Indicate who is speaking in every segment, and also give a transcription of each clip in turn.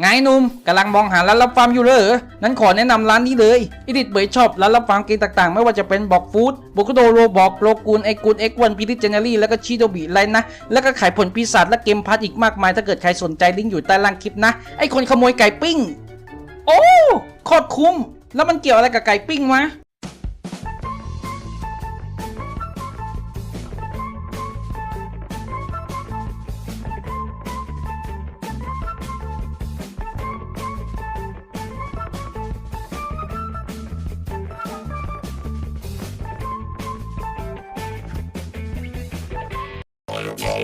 Speaker 1: ไงหนุ่มกำลังมองหาร้านรับฟาร์มอยู่เลยเหรอนั้นขอแนะนำร้านนี้เลยอิดิทเบย์ชอบร้านรับฟาร์มเกมต่างๆ ไม่ว่าจะเป็นบอกฟู้ดบุกโดโรบอกโลกูนไอกูนเอ็กวันพิลิเจเนอรี่แล้วก็ชิโดบิไรนะ แล้วก็ขายผลปีศาจและเกมพัทอีกมากมาย ถ้าเกิดใครสนใจลิงก์อยู่ใต้ล่างคลิปนะ ไอคนขโมยไก่ปิ้ง โอ้โคตรคุ้ม แล้วมันเกี่ยวอะไรกับไก่ปิ้งวะ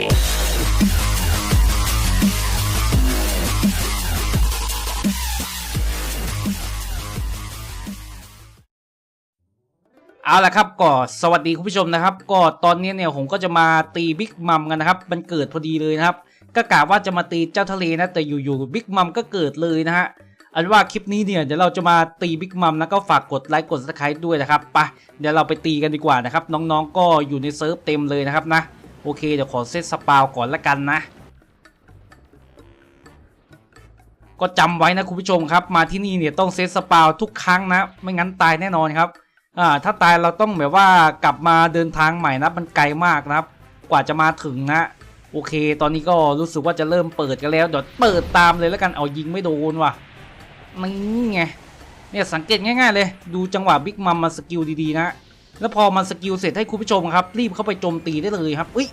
Speaker 1: เอาละครับก็สวัสดีคุณผู้ชมนะครับ ก็ตอนนี้เนี่ยผมก็จะมาตีบิ๊กมัมกันนะครับ มันเกิดพอดีเลยนะครับ ก็กะว่าจะมาตีเจ้าทะเลนะแต่อยู่ๆบิ๊กมัมก็เกิดเลยนะฮะอันว่าคลิปนี้เนี่ยเดี๋ยวเราจะมาตีบิ๊กมัมนะก็ฝากกดไลค์กดซับสไครต์ด้วยนะครับไปเดี๋ยวเราไปตีกันดีกว่านะครับ น้องๆก็อยู่ในเซิร์ฟเต็มเลยนะครับนะ โอเค เดี๋ยวขอเซตสปาวก่อนละกันนะ ก็จำไว้นะคุณผู้ชมครับ มาที่นี่เนี่ยต้องเซตสปาวทุกครั้งนะ ไม่งั้นตายแน่นอนครับอ่าถ้าตายเราต้องแบบว่ากลับมาเดินทางใหม่นะมันไกลมากนะครับ กว่าจะมาถึงนะ โอเค ตอนนี้ก็รู้สึกว่าจะเริ่มเปิดกันแล้วเดี๋ยวเปิดตามเลยแล้วกันเอายิงไม่โดนว่ะนี่ไงเนี่ยสังเกตง่ายๆเลย ดูจังหวะบิ๊กมัมมาสกิลดีๆนะ แล้วพอมันสกิลเสร็จให้คุณผู้ชมครับ รีบเข้าไปโจมตีได้เลยครับอุ้ย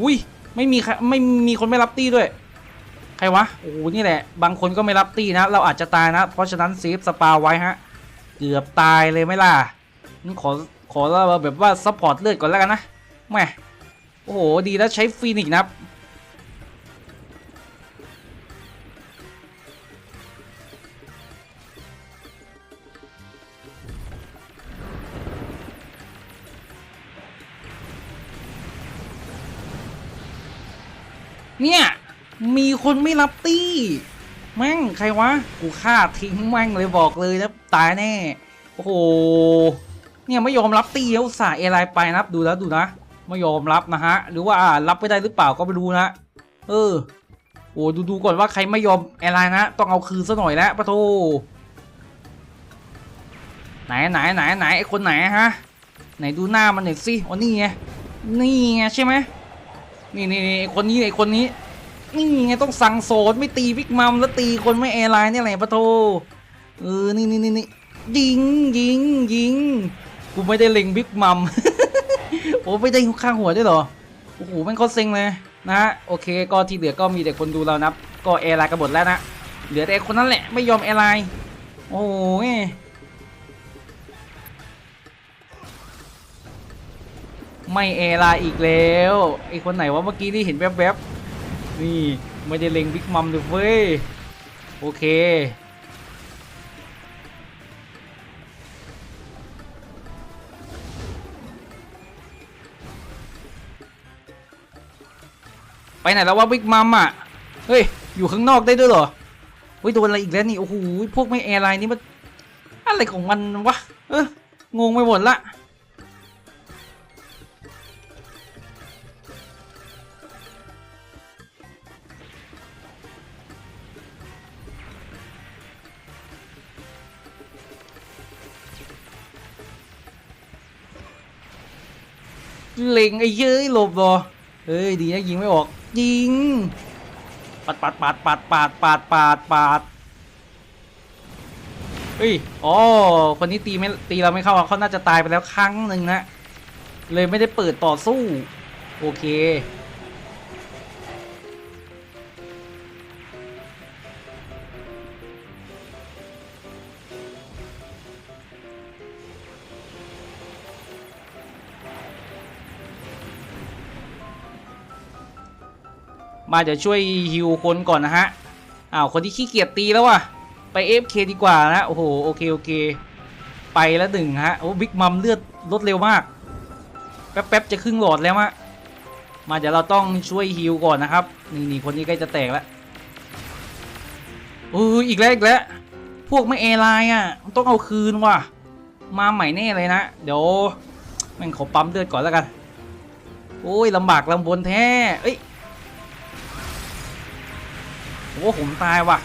Speaker 1: อุ้ยไม่มีคไม่มีคนไม่รับตีด้วย ใครวะโอ้โหนี่แหละ บางคนก็ไม่รับตีนะ เราอาจจะตายนะ เพราะฉะนั้นเซฟสปาไว้ฮะ เกือบตายเลยไหมล่ะงั้นขอขอเราแบบว่าซัพพอร์ตเลือดก่อนแล้วกันนะแม่โอ้โหดีแล้วใช้ฟีนิกนะ เนี่ย มีคนไม่รับตี้แม่งใครวะ กูฆ่าทิ้งแม่งเลยบอกเลยนะตายแน่ โอ้โห เนี่ยไม่ยอมรับตีเอุตสาเอไลไปนะดูแล้วดูนะ ไม่ยอมรับนะฮะ หรือว่ารับไม่ได้หรือเปล่าก็ไม่รู้นะ เออ โอ้ดูดูก่อนว่าใครไม่ยอมแอร์ไลน์นะ ต้องเอาคืนซะหน่อยแล้วปะโทไหนไหนไหนไหนไอคนไหนฮะ ไหนดูหน้ามันหน่อยสิอ๋อนี่ไง นี่ไงใช่ไหม นี่นี่นี่ไอ้คนนี้ไอคนนี้นี่ไงต้องสั่งโสดไม่ตีวิกมัมแล้วตีคนไม่แอร์ไลน์นี่แหละปะโทเออนี่นี่นี่นี่ยิงยิงยิงกูไม่ได้เล็งบิ๊กมัมโอ้ไม่ได้ข้างหัวด้วยเหรอโอ้โหมันโคตรเซ็งเลยนะฮะโอเคก็ที่เหลือก็มีแต่คนดูเรานับ ก็แอร์ไลน์กันหมดแล้วนะเหลือแต่คนนั้นแหละไม่ยอมแอร์ไลน์โอ้ย ไม่แอร์ไลน์อีกแล้วไอคนไหนวะเมื่อกี้ที่เห็นแวบๆนี่ไม่ได้เล็งบิ๊กมัมเลยเว้ยโอเคไปไหนแล้ววะบิ๊กมัมอะ เฮ้ย อยู่ข้างนอกได้ด้วยเหรอเฮ้ยโดนอะไรอีกแล้วนี่ โอ้โห พวกไม่แอร์ไลน์นี่มัน อะไรของมันวะ เอองงไปหมดละ เล็งไอ้เย้ยหลบเหรอเฮ้ยดีนะยิงไม่ออก ยิงปัดปัดปัดปัดปัดปัดปัดปัดเฮ้ยอ๋อคนนี้ตีไม่ตีเราไม่เข้าเขาน่าจะตายไปแล้วครั้งหนึ่งนะเลยไม่ได้เปิดต่อสู้ โอเค มาเดี๋ยวช่วยฮิวคนก่อนนะฮะอ้าวคนที่ขี้เกียจตีแล้วว่ะไป FK ดีกว่านะโอ้โหโอเคโอเค ไปแล้วหนึ่งฮะโอ้บิ๊กมัมเลือดลดเร็วมาก แป๊บๆจะครึ่งหลอดแล้วฮะมาเดี๋ยวเราต้องช่วยฮิวก่อนนะครับนี่นี่คนนี้ใกล้จะแตกแล้วโอ้ยอีกแล้วอีกแล้วพวกไม่เอไลน์อะต้องเอาคืนว่ะ มาใหม่แน่เลยนะเดี๋ยวแม่งขอปั๊มเลือดก่อนแล้วกันโอ้ยลำบากลำบนแท้เอ้ย โอ้โาผมตายว่ะ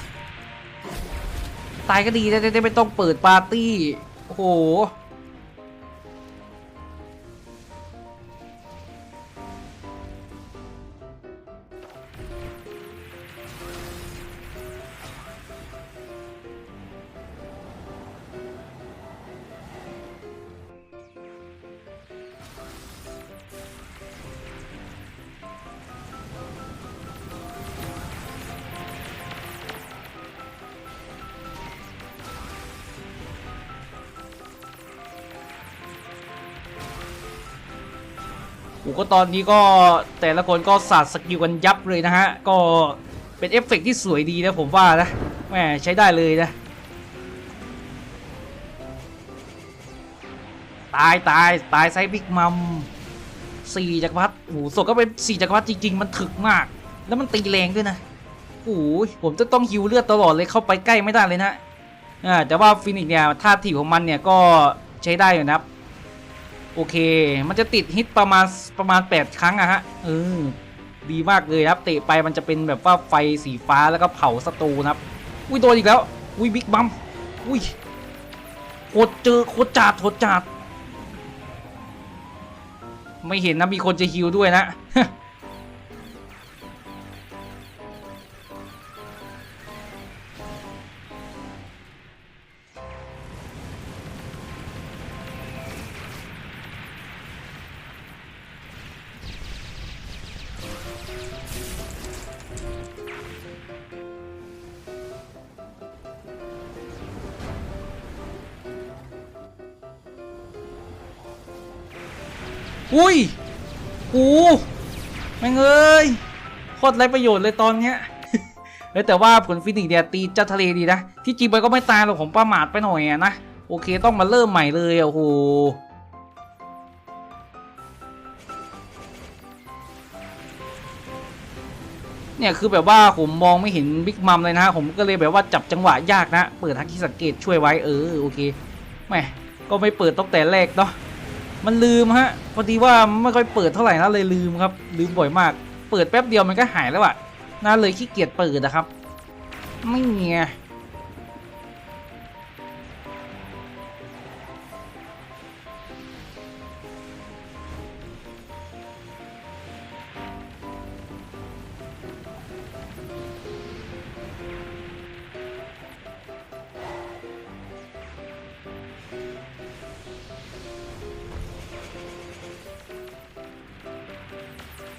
Speaker 1: ตายก็ดีได้ไม่ต้องเปิดปาร์ตี้ โอ้โห อ้ก็ตอนนี้ก็แต่ละคนก็สาดสกิลกันยับเลยนะฮะ ก็เป็นเอฟเฟกต์ที่สวยดีนะผมว่านะแหมใช้ได้เลยนะ ตายตายตายไซบิ๊กมัมสี่จักรพรรดิโอ้โหศพก็เป็นสี่จักรพรรดิจริง ๆ มันถึกมาก แล้วมันตีแรงด้วยนะโอ้โหผมจะต้องฮิวเลือดตลอดเลยเข้าไปใกล้ไม่ได้เลยนะอ่าแต่ว่าฟินิกเนี่ยท่าทีของมันเนี่ยก็ใช้ได้อยู่นะครับ โอเค มันจะติดฮิตประมาณประมาณ 8 ครั้งอะฮะเออดีมากเลยครับ เตะไปมันจะเป็นแบบว่าไฟสีฟ้าแล้วก็เผาศัตรูนะครับ อุ้ยโดนอีกแล้ว อุ้ยบิ๊กบัม อุ้ยโคตรเจอโคตรจัดโคตรจัดไม่เห็นนะมีคนจะฮิวด้วยนะ อุ้ยโอ้แม่งเอ้ยโคตรไรประโยชน์เลยตอนเนี้ยเฮ้ยแต่ว่าผลฟินิกเนี่ยตีเจ้าทะเลดีนะ ที่จริงไปก็ไม่ตายหรอกผมประมาทไปหน่อยอะนะ โอเคต้องมาเริ่มใหม่เลยโอ้โหเนี่ยคือแบบว่าผมมองไม่เห็นบิ๊กมัมเลยนะผมก็เลยแบบว่าจับจังหวะยากนะ เปิดฮักกี้สังเกตช่วยไว้เออโอเคแม่ก็ไม่เปิดตั้งแต่แรกเนาะ มันลืมฮะพอดีว่าไม่ค่อยเปิดเท่าไหร่นะเลยลืมครับ ลืมบ่อยมาก เปิดแป๊บเดียวมันก็หายแล้วอะน่าเลยขี้เกียจเปิดนะครับ ไม่เงีย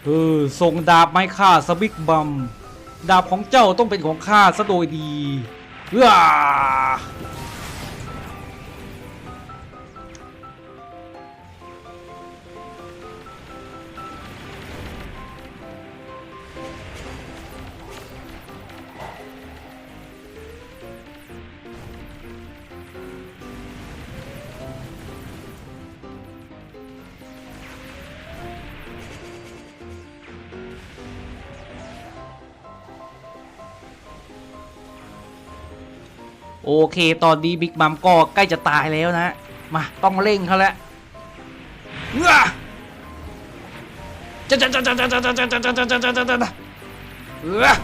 Speaker 1: เออส่งดาบไม้ข้าสบิกบัม ดาบของเจ้าต้องเป็นของข้าซะโดยดีเอ้า โอเค ตอนนี้บิ๊กบัมก็ใกล้จะตายแล้วนะ มาต้องเร่งเขาแล้วว้าจะจะจะจะจะจะจะจะจะจะจะจะจะจะเออ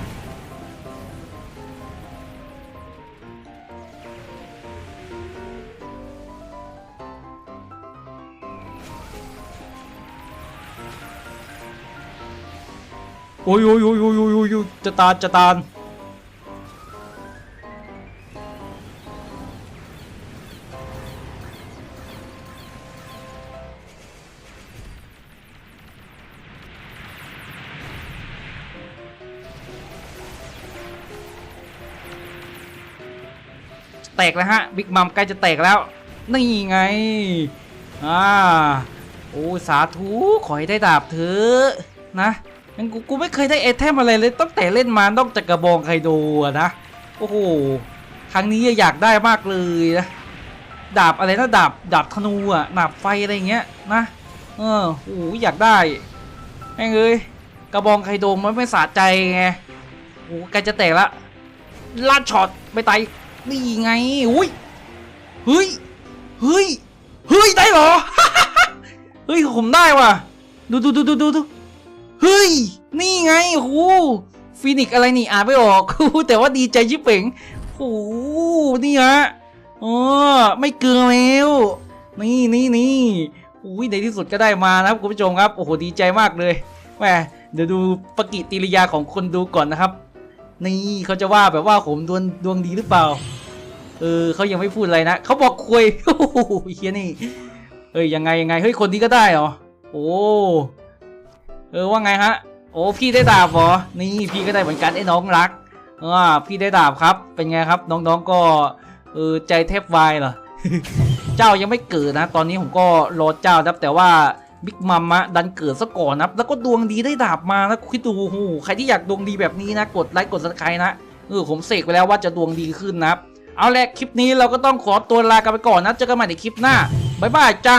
Speaker 1: โอ้ยโอ้ยโอ้ยโอ้ยโอ้ยโอ้ยจะตาจะตา แตกแล้วฮะบิ๊กมัมใกล้จะแตกแล้ว นี่ไงอ่าโอ้สาธุขอให้ได้ดาบเถอะนะงั้นกูกูไม่เคยได้ไอเทมอะไรเลยตั้งแต่เล่นมานอกจากกระบองไคโดนะโอ้โหครั้งนี้อยากได้มากเลยนะดาบอะไรนะดาบดาบธนูอะดาบไฟอะไรเงี้ยนะเออโอ้โหอยากได้แม่งเอ้ยกระบองไคโดมันไม่สะใจไงโอ้ใกล้จะแตกละลาดช็อตไม่ตาย นี่ไงอุ้ยเฮ้ยเฮ้ยเฮ้ยได้เหรอเฮ้ยผมได้ว่ะ ดูดูดูดูดูดูเฮ้ย นี่ไงโหฟีนิกอะไรนี่อ่านไม่ออกแต่ว่าดีใจชิบเป่งโหนี่ฮะอ๋อไม่เกลือแล้วนี่นี่นี่อุ้ยในที่สุดก็ได้มานะครับคุณผู้ชมครับ โอ้โหดีใจมากเลยแหมเดี๋ยวดูปฏิกิริยาของคนดูก่อนนะครับ นี่เขาจะว่าแบบว่าผมดวงดวงดีหรือเปล่า เออเขายังไม่พูดอะไรนะเขาบอกคุยโอ้โหเฮียนี่เอ้ยยังไงยังไงเฮ้ยคนนี้ก็ได้เหรอโอ้เออว่าไงฮะ โอ้พี่ได้ดาบเหรอนี่พี่ก็ได้เหมือนกันไอ้น้องรักอ่าพี่ได้ดาบครับ เป็นไงครับ น้องๆก็เออใจแทบวายเหรอเจ้ายังไม่เกิดนะ ตอนนี้ผมก็รอเจ้าครับแต่ว่า บิ๊กมัมะดันเกิดซะก่อนนับแล้วก็ดวงดีได้ดาบมานะคิดดูโอ้โหใครที่อยากดวงดีแบบนี้นะ กดไลค์กดซับสไครต์นะเออผมเสกไปแล้วว่าจะดวงดีขึ้นนับเอาแหละคลิปนี้เราก็ต้องขอตัวลากันไปก่อนนะเจอกันใหม่ในคลิปหน้าบ๊ายบายจ้า